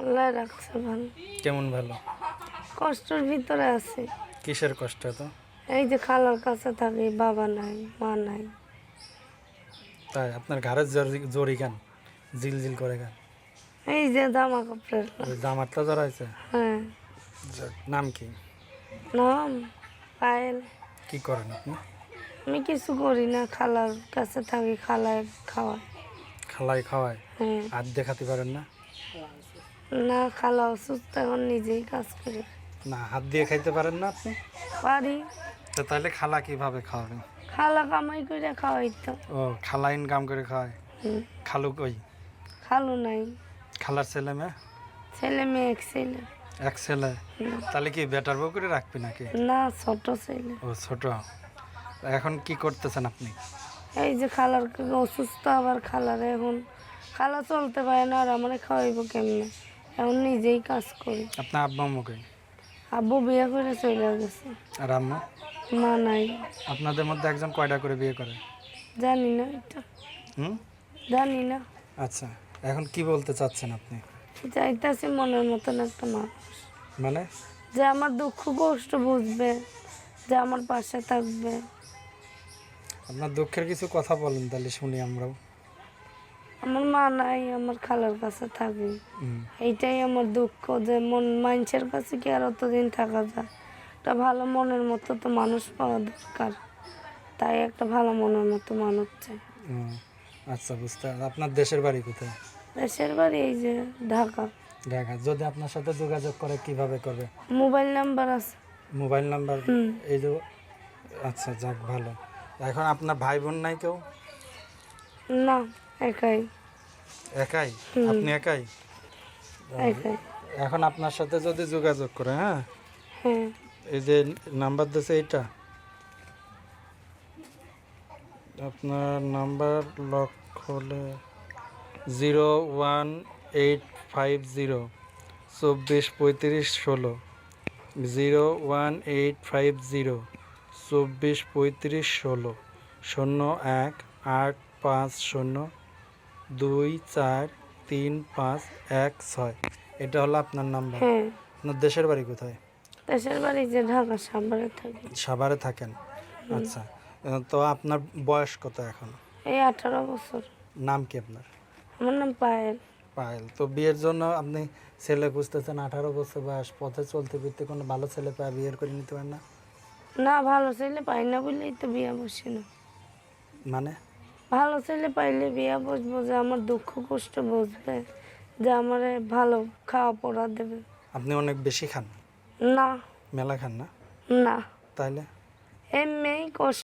আল্লাহ রাখছে ভালো। কেমন ভালো? কষ্টের ভিতরে আছে। কিসের কষ্ট তো এই যে খালার কাছে থাকি বাবা নাই মা নাই। তাই আপনার ঘরের জরি কেন? জিল জিল করে কেন? এই যে জামা কাপড়ের জামারটা জড়াইছে? হ্যাঁ। নাম কি? নাম পায়েল। কি করেন আপনি? আমি কিছু করি না খালার কাছে থাকি খালায় খাওয়াই খালাই খাওয়ায়? হ্যাঁ। হাত দেখাতে পারেন না? না খালা অসুস্থ এখন নিজেই কাজ করে। না হাত দিয়ে খাইতে পারেন না আপনি? পারি। তো তাহলে খালা কীভাবে খাওয়াবেন খালা কামাই করে খাওয়াইতো ও খালা ইনকাম করে খাওয়ায়। খালু কই? খালু নাই। খালার ছেলে মেয়ে? ছেলে মেয়ে এক ছেলে। এক ছেলে। তাহলে কি বেটার বউ করে রাখবি নাকি? না ছোট ছেলে। ও ছোট। এখন কি করতেছেন আপনি? এই যে খালার অসুস্থ আবার খালার এখন খালা চলতে পারে না আর আমার খাওয়াইব কেমনে? এখন নিজেই কাজ করি। আপনার আব্বা আম্মুকে আব্বু বিয়ে করে চলে গেছে। আর আম্মা? মা নাই। আপনাদের মধ্যে একজন কয়টা করে বিয়ে করে? জানি না এটা। হুম? জানি না। আচ্ছা এখন কি বলতে চাচ্ছেন আপনি? চাইতেছি মনের মতন একটা মানুষ। মানে? যে আমার দুঃখ কষ্ট বুঝবে যে আমার পাশে থাকবে। আপনার দুঃখের কিছু কথা বলেন তাহলে শুনি আমরাও। আমার মা নাই আমার খালার কাছে থাকি। এইটাই আমার দুঃখ যে মন মানুষের কাছে কি আর অতদিন থাকা যায়? একটা ভালো মনের মতো তো মানুষ পাওয়া দরকার। তাই একটা ভালো মনের মতো মানুষ চাই। আচ্ছা বুঝতে। আপনার দেশের বাড়ি কোথায়? দেশের বাড়ি এই যে ঢাকা। ঢাকা। যদি আপনার সাথে যোগাযোগ করে কীভাবে করবে? মোবাইল নাম্বার আছে। Mobile number? এই যে আচ্ছা যাক ভালো। এখন আপনার ভাই বোন নাই কেউ? না। একাই। একাই? আপনি একাই? একাই। এখন আপনার সাথে যদি যোগাযোগ করে হ্যাঁ? হ্যাঁ। এই যে নাম্বার দিয়েছে এইটা। আপনার নাম্বার লক হলে zero one eight five zero চব্বিশ পঁয়ত্রিশ ষোলো। Zero one eight five zero চব্বিশ পঁয়ত্রিশ ষোলো। শূন্য এক আট পাঁচ শূন্য দুই চার তিন পাঁচ এক ছয়। এটা হলো আপনার নাম্বার। হ্যাঁ। আপনার দেশের বাড়ি কোথায়? দেশের বাড়ি যে ঢাকা সাভারে থাকি। সাভারে থাকেন? আচ্ছা। তো আপনার বয়স কত এখন? এই আঠারো বছর। নাম কি আপনার? আমার নাম পায়েল। পায়েল। তো বিয়ের জন্য আপনি ছেলে খুঁজতেছেন আঠারো বছর বয়স পথে চলতে ফিরতে কোনো ভালো ছেলে পায় বিয়ের করে নিতে পারেন না? না ভালো ছেলে পাই না বলেই তো বিয়ে বসি না। মানে? ভালো ছেলে পাইলে বিয়া বসবো যে আমার দুঃখ কষ্ট বুঝবে যে আমার ভালো খাওয়া পড়া দেবে। আপনি অনেক বেশি খান? না। মেলা খান না? না। তাইলে? এমনি কষ্ট